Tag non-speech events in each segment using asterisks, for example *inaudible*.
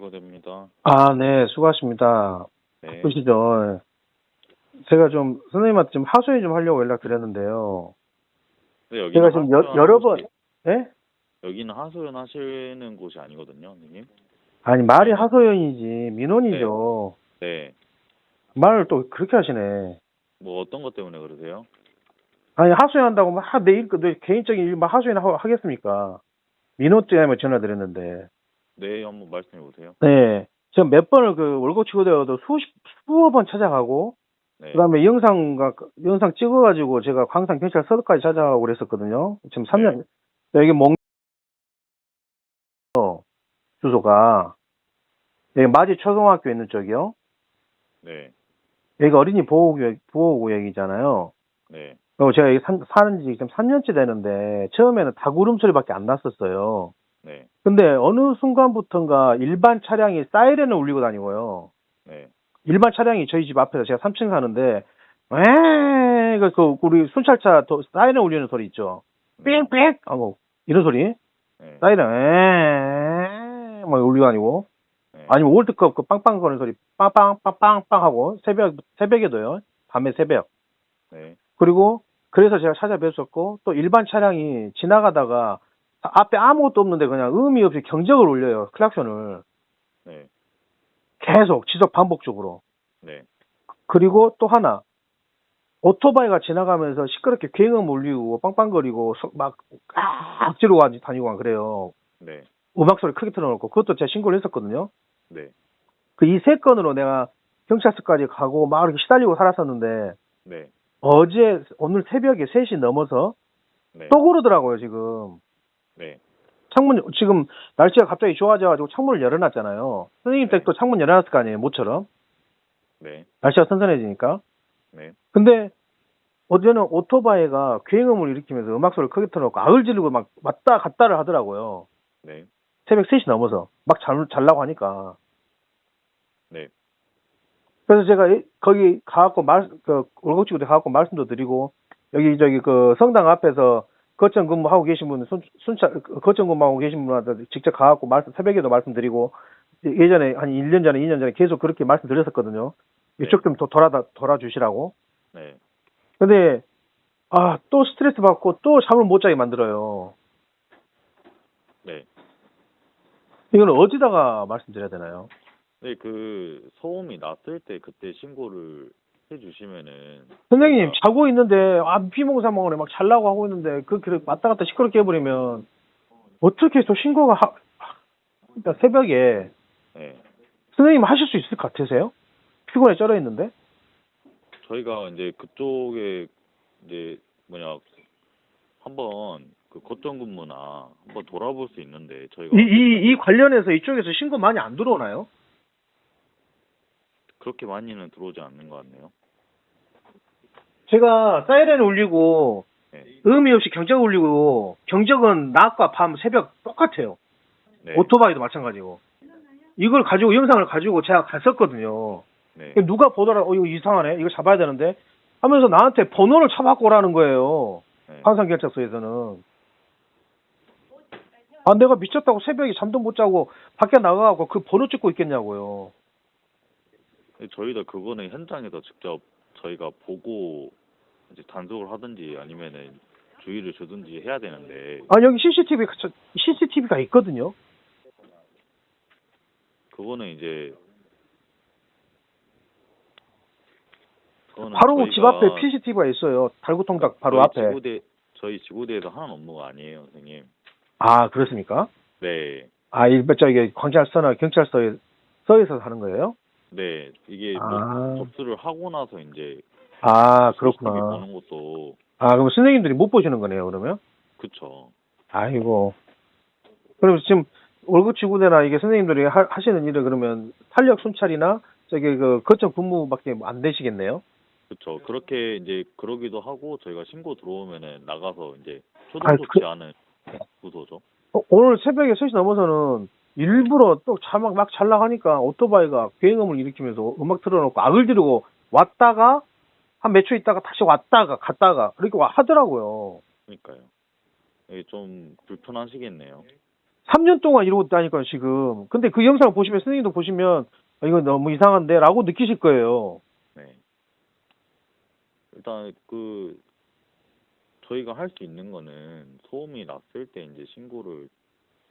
지고됩니다. 아, 네, 수고하십니다. 네. 바쁘시죠? 제가 좀 선생님한테 좀 하소연 좀 하려고 연락드렸는데요. 근데 여기는 제가 지금 여, 하소연 여러 곳이- 번, 예? 여기는 하소연 하시는 곳이 아니거든요, 선생님. 아니, 말이 하소연이지, 민원이죠. 네. 말을 또 그렇게 하시네. 뭐 어떤 것 때문에 그러세요? 아니, 하소연한다고 막 내일, 그, 내 개인적인 일 막 하소연 하- 하겠습니까? 민원 때문에 전화드렸는데. 네, 한번 말씀해 보세요. 네. 제가 몇 번을 그 월급 치고되어도 수십, 수억 번 찾아가고, 네. 그 다음에 영상, 영상 찍어가지고 제가 광산 경찰서까지 찾아가고 그랬었거든요. 지금 3년, 여기 몽, 주소가, 여기 마지 초등학교 있는 쪽이요. 네. 여기가 어린이 보호구역, 보호구역이잖아요. 네. 그리고 제가 여기 산, 사는 지 지금 3년째 되는데, 처음에는 다구름 소리밖에 안 났었어요. 네. 근데 어느 순간부터인가 일반 차량이 사이렌을 울리고 다니고요. 네. 일반 차량이 저희 집 앞에서 제가 3층 사는데 에 그, 그 우리 순찰차 도- 사이렌 울리는 소리 있죠. 삑삑 하고 이런 소리 네. 사이렌 에막 울리고 다니고 네. 아니면 월드컵 그 빵빵 거리는 소리 빵빵 빵빵빵 하고 새벽 새벽에도요 밤에 새벽 네. 그리고 그래서 제가 찾아뵀었고 또 일반 차량이 지나가다가 앞에 아무것도 없는데 그냥 의미 없이 경적을 울려요 클락션을 네. 계속 지속 반복적으로 네. 그리고 또 하나 오토바이가 지나가면서 시끄럽게 굉음 울리고 빵빵거리고 소- 막 악지로 다니고 막 그래요. 네. 음악 소리 크게 틀어놓고 그것도 제가 신고를 했었거든요. 네. 그 이 세 건으로 내가 경찰서까지 가고 막 이렇게 시달리고 살았었는데 네. 어제 오늘 새벽에 3시 넘어서 네. 또 그러더라고요 지금 네. 창문 지금 날씨가 갑자기 좋아져가지고 창문을 열어놨잖아요. 선생님 댁도 창문 열어놨을 거 아니에요 모처럼 네. 날씨가 선선해지니까. 네. 근데 어제는 오토바이가 굉음을 일으키면서 음악 소리를 크게 틀어놓고 악을 지르고 막 왔다 갔다를 하더라고요. 네. 새벽 3시 넘어서 막 잘, 잘라고 하니까. 네. 그래서 제가 이- 거기 가갖고 말, 그, 월급치고 가갖고 말씀도 드리고, 여기 저기 그 성당 앞에서 거점 근무하고 계신 분, 순, 순차, 그 거점 근무하고 계신 분한테 직접 가갖고 말씀, 새벽에도 말씀드리고, 예- 예전에 한 1년 전에, 2년 전에 계속 그렇게 말씀드렸었거든요. 이쪽 좀 더 돌아, 돌아주시라고. 네. 근데 아 또 스트레스 받고 또 잠을 못 자게 만들어요. 네. 이건 어디다가 말씀드려야 되나요? 네, 그 소음이 났을 때 그때 신고를 해 주시면은 선생님 자고 있는데 아 피몽사몽을 막 잘라고 하고 있는데 그 그렇게 왔다 갔다 시끄럽게 해버리면 어떻게 또 신고가 하, 그러니까 새벽에 네. 선생님 하실 수 있을 것 같으세요? 피곤해 쩔어 있는데 저희가 이제 그쪽에 이제 뭐냐 한번 그 거점 근무나 한번 돌아볼 수 있는데 저희가 이 이 이 관련해서 이쪽에서 신고 많이 안 들어오나요? 그렇게 많이는 들어오지 않는 것 같네요. 제가 사이렌 울리고 네. 의미 없이 경적 울리고 경적은 낮과 밤 새벽 똑같아요. 네. 오토바이도 마찬가지고. 이걸 가지고 영상을 가지고 제가 갔었거든요. 네. 누가 보더라, 어 이거 이상하네, 이거 잡아야 되는데 하면서 나한테 번호를 쳐받고 오라는 거예요. 네. 환상경찰서에서는. 아 내가 미쳤다고 새벽에 잠도 못 자고 밖에 나가고 그 번호 찍고 있겠냐고요. 저희도 그거는 현장에서 직접 저희가 보고 이제 단속을 하든지 아니면은 주의를 주든지 해야 되는데 아 여기 CCTV CCTV가 있거든요. 그거는 이제 그거는 바로 집 저희가 앞에 CCTV가 있어요. 달구통닭 바로 저희 앞에. 지구대 저희 지구대에서 하는 업무가 아니에요, 선생님. 아 그렇습니까? 네, 아, 이 저기 경찰서나 경찰서에 서에서 하는 거예요? 네 이게 아. 뭐 접수를 하고 나서 이제 아, 그렇구나. 보는 것도 아, 그럼 선생님들이 못 보시는 거네요, 그러면? 그쵸. 아이고. 그럼 지금 월급 지구대나 이게 선생님들이 하, 하시는 일을 그러면 탄력 순찰이나 저기 그 거점 근무밖에 안 되시겠네요? 그쵸. 그렇게 이제 그러기도 하고 저희가 신고 들어오면은 나가서 이제 초동 아니, 조치하는 부서죠. 어, 오늘 새벽에 3시 넘어서는 일부러 또 자막 막 잘 나가니까 오토바이가 비행음을 일으키면서 음악 틀어놓고 악을 지르고 왔다가 한 몇 초 있다가 다시 왔다가 갔다가 그렇게 와- 하더라고요. 그러니까요. 이게 좀 불편하시겠네요. 3년 동안 이러고 있다니까요, 지금. 근데 그 영상 보시면, 선생님도 보시면, 아, 이거 너무 이상한데? 라고 느끼실 거예요. 네. 일단 그 저희가 할 수 있는 거는 소음이 났을 때 이제 신고를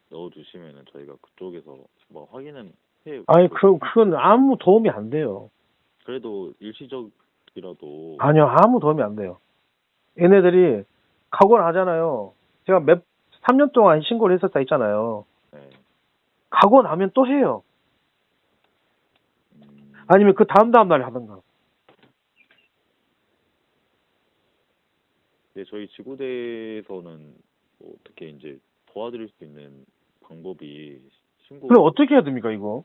넣어주시면은 저희가 그쪽에서 뭐 확인은 해. 아니, 그, 그건 아무 도움이 안 돼요. 그래도 일시적이라도 아니요, 아무 도움이 안 돼요. 얘네들이 각오를 하잖아요. 제가 몇, 3년 동안 신고를 했었다 했잖아요. 네. 각오 나면 또 해요. 음, 아니면 그 다음 다음 날에 하던가. 네, 저희 지구대에서는 뭐 어떻게 이제 도와드릴 수 있는 방법이 신고 그럼 어떻게 해야 됩니까, 이거?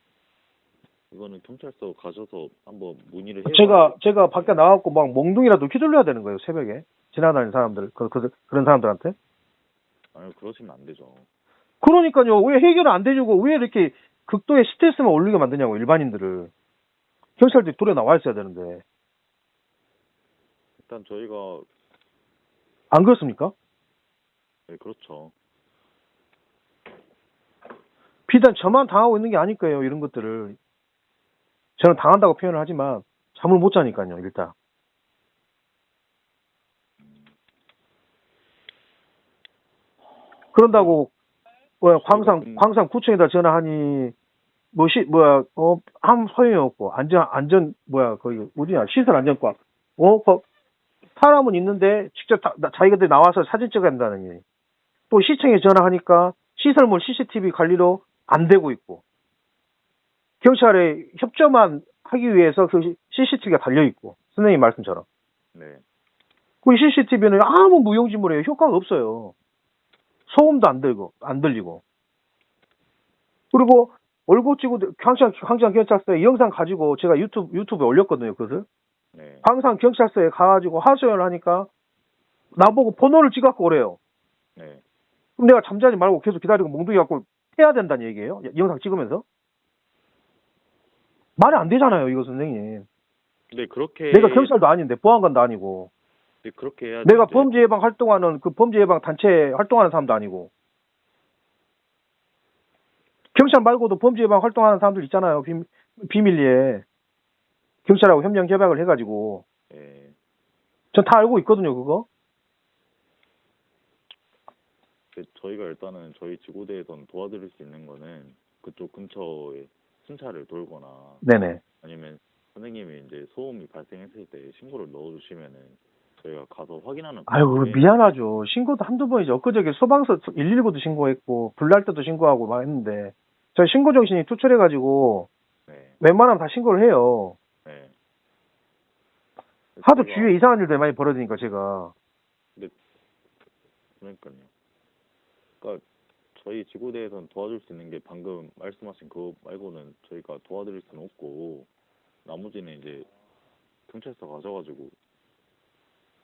이거는 경찰서 가셔서 한번 문의를 해요. 제가, 제가 밖에 나가고 막 몽둥이라도 휘둘려야 되는 거예요, 새벽에. 지나다니는 사람들, 그, 그, 그런 사람들한테. 아니 그러시면 안 되죠. 그러니까요, 왜 해결을 안 돼주고, 왜 이렇게 극도의 스트레스만 올리게 만드냐고, 일반인들을. 경찰들이 돌에 나와 있어야 되는데. 일단 저희가 안 그렇습니까? 네, 그렇죠. 비단 저만 당하고 있는 게 아닐 거예요, 이런 것들을. 저는 당한다고 표현을 하지만, 잠을 못 자니까요, 일단. 그런다고, 뭐야, 음. 광상 구청에다 전화하니, 뭐, 시, 뭐야, 어, 아무 소용이 없고, 안전, 안전, 뭐야, 거기, 어디냐, 시설 안전과, 어, 거, 사람은 있는데, 직접 다, 나- 자기들 나와서 사진 찍어야 한다는, 또 시청에 전화하니까, 시설물 CCTV 관리로 안 되고 있고, 경찰에 협조만 하기 위해서 그 CCTV가 달려 있고, 선생님 말씀처럼. 네. 그 CCTV는 아무 무용지물이에요. 효과가 없어요. 소음도 안 들고, 안 들리고. 그리고 월고지구 광장, 광장 경찰서에 영상 가지고 제가 유튜브, 유튜브에 올렸거든요, 그것을. 네. 광산 경찰서에 가가지고 하소연을 하니까 나보고 번호를 찍갖고 오래요. 네. 그럼 내가 잠자지 말고 계속 기다리고 몽둥이 갖고 해야 된다는 얘기예요. 영상 찍으면서. 말이 안 되잖아요, 이거 선생님. 근데 그렇게 내가 경찰도 아닌데, 보안관도 아니고. 네, 그렇게 해야 내가 되는데 범죄 예방 활동하는 그 범죄 예방 단체 활동하는 사람도 아니고 경찰 말고도 범죄 예방 활동하는 사람들 있잖아요 비, 비밀리에 경찰하고 협력 협약을 해가지고 네. 전다 알고 있거든요 그거 그 저희가 일단은 저희 지구대에서는 도와드릴 수 있는 거는 그쪽 근처에 순찰을 돌거나 네네. 아니면 선생님이 이제 소음이 발생했을 때 신고를 넣어주시면은 저희가 가서 확인하는 아이고 방법에 미안하죠. 신고도 한두 번이죠. 엊그저께 소방서 119도 신고했고 불날 때도 신고하고 막 했는데 저 신고 정신이 투철해가지고 네, 웬만하면 다 신고를 해요. 네. 하도 저희가- 주위에 이상한 일들 많이 벌어지니까 제가. 그러니까요. 그러니까 저희 지구대에서는 도와줄 수 있는 게 방금 말씀하신 그거 말고는 저희가 도와드릴 수는 없고 나머지는 이제 경찰서 가셔가지고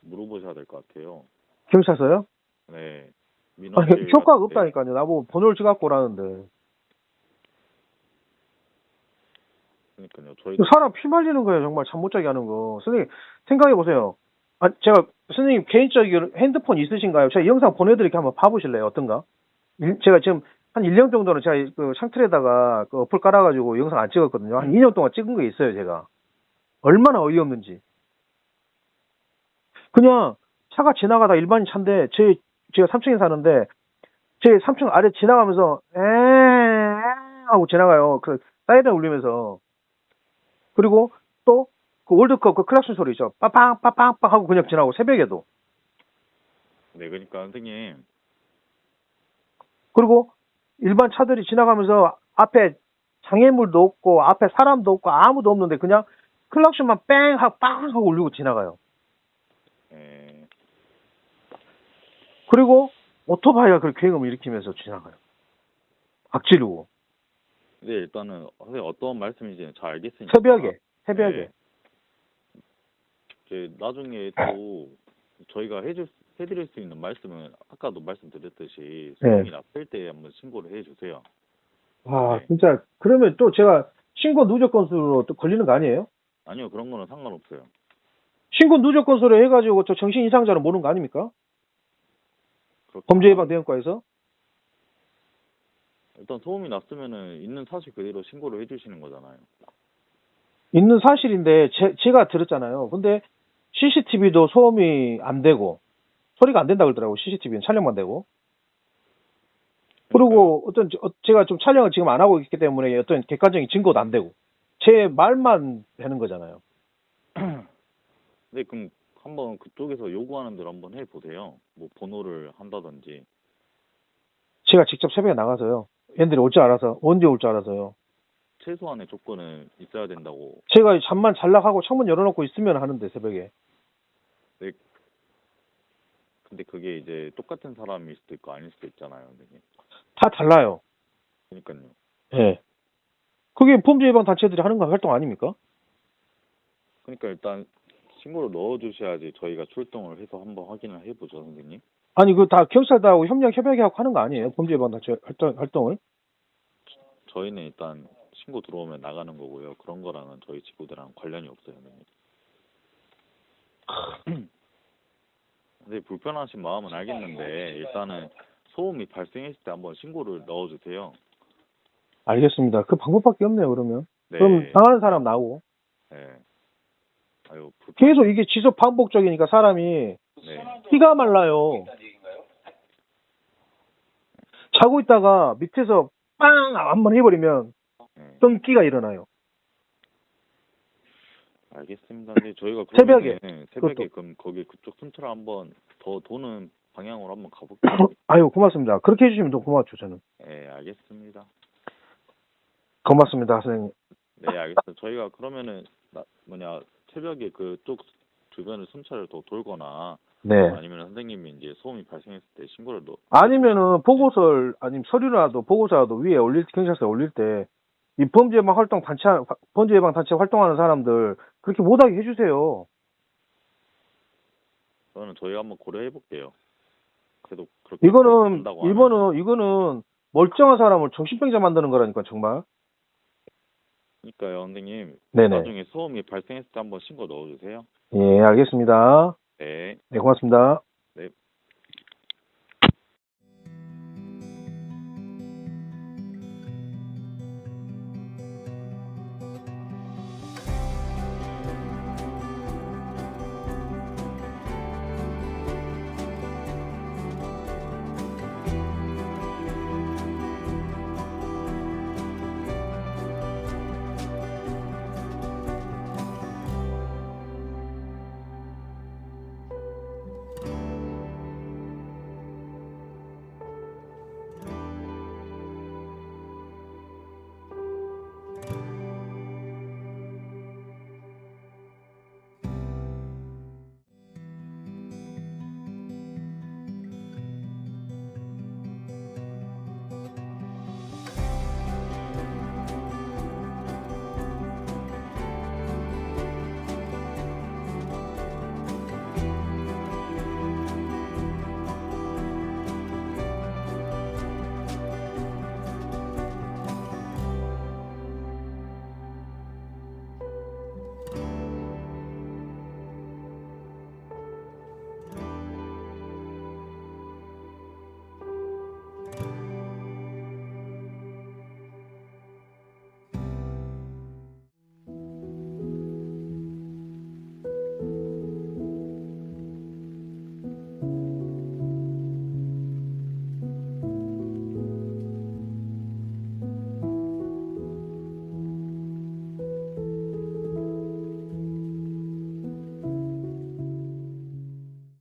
물어보셔야 될 것 같아요. 경찰서요? 네. 아니, 민원실 효과가 같은 데- 없다니까요 나보고 번호를 찍갖고 오라는데 그러니까요. 저희도 사람 피 말리는 거예요, 정말 잠 못 자게 하는 거. 선생님, 생각해 보세요. 아, 제가, 선생님 개인적인 핸드폰 있으신가요? 제가 영상 보내드릴게 한번 봐보실래요? 어떤가? 일- 제가 지금 한 1년 정도는 제가 그 창틀에다가 그 어플 깔아가지고 영상 안 찍었거든요. 한 2년 동안 찍은 게 있어요, 제가. 얼마나 어이없는지. 그냥 차가 지나가다 일반인 차인데, 제, 제가 3층에 사는데, 제 3층 아래 지나가면서, 에 하고 지나가요. 그, 사이렌 울리면서. 그리고 또 그 월드컵 그 클락션 소리 있죠. 빠빵 빠빵 빵 하고 그냥 지나고 새벽에도. 네, 그러니까 선생님 그리고 일반 차들이 지나가면서 앞에 장애물도 없고 앞에 사람도 없고 아무도 없는데 그냥 클락션만 뺑 하고 빵 하고 울리고 지나가요. 에, 그리고 오토바이가 그 굉음을 일으키면서 지나가요. 악지르고 네, 일단은 선생님 어떤 말씀인지는 잘 알겠으니까 새벽에 새벽에 네. 이제 나중에 또 저희가 해줄 수- 해드릴 수 있는 말씀은 아까도 말씀드렸듯이 네. 소음이 났을 때 한번 신고를 해주세요. 아 네. 진짜 그러면 또 제가 신고 누적 건수로 또 걸리는 거 아니에요? 아니요 그런 거는 상관없어요. 신고 누적 건수로 해가지고 저 정신 이상자로 모는 거 아닙니까? 그렇게 범죄 예방 대응과에서 일단 소음이 났으면은 있는 사실 그대로 신고를 해주시는 거잖아요. 있는 사실인데 제, 제가 들었잖아요. 근데 CCTV도 소음이 안 되고 소리가 안 된다 그러더라고. CCTV는 촬영만 되고. 그리고 어떤 제가 좀 촬영을 지금 안 하고 있기 때문에 어떤 객관적인 증거도 안 되고 제 말만 되는 거잖아요. *clears throat* 네, 그럼 한번 그쪽에서 요구하는 대로 한번 해 보세요. 뭐 번호를 한다든지. 제가 직접 새벽에 나가서요. 얘들이 올 줄 알아서 언제 올 줄 알아서요. 최소한의 조건은 있어야 된다고. 제가 잠만 잘락하고 창문 열어놓고 있으면 하는데 새벽에 근데 그게 이제 똑같은 사람일 수도 있고 아닐 수도 있잖아요, 선생님. 다 달라요. 그러니까요. 예. 그게 범죄 예방 단체들이 하는 거 활동 아닙니까? 그러니까 일단 신고를 넣어주셔야지 저희가 출동을 해서 한번 확인을 해보죠, 선생님. 아니 그 다 경찰들하고 협력 협약하고 하는 거 아니에요? 범죄 예방 단체 활동 활동을? 저희는 일단 신고 들어오면 나가는 거고요. 그런 거랑은 저희 직구들랑 관련이 없어요, 선생님. *clears throat* 근데 불편하신 마음은 알겠는데 일단은 소음이 발생했을 때 한번 신고를 넣어주세요. 알겠습니다. 그 방법밖에 없네요. 그러면 네. 그럼 당하는 사람 나오고 네. 아유, 불편... 계속 이게 지속 반복적이니까 사람이 네. 피가 말라요. 자고 있다가 밑에서 빵 한번 해버리면 네. 뜬기가 일어나요. 알겠습니다. 근데 저희가 새벽에. 그러면은 새벽에 그것도. 그럼 거기 그쪽 순찰 한번 더 도는 방향으로 한번 가볼게요. 아유 고맙습니다. 그렇게 해주시면 더 고맙죠 저는. 네, 알겠습니다. 고맙습니다 선생님. 네, 알겠습니다. 저희가 그러면은 나, 뭐냐 새벽에 그쪽 주변을 순찰을 더 돌거나 네. 아니면 선생님이 이제 소음이 발생했을 때 신고를 넣 아니면은 보고서를 아니면 서류라도 보고서라도 위에 올릴 경찰서에 올릴 때 이 범죄 예방 활동 단체 범죄 예방 단체 활동하는 사람들 그렇게 못하게 해주세요. 그거는 저희가 한번 고려해 볼게요. 그래도 그렇게 이거는 이거는 이거는 멀쩡한 사람을 정신병자 만드는 거라니까 정말. 그러니까요, 선생님. 네네. 나중에 소음이 발생했을 때 한번 신고 넣어주세요. 예 알겠습니다. 네. 네 고맙습니다. 네.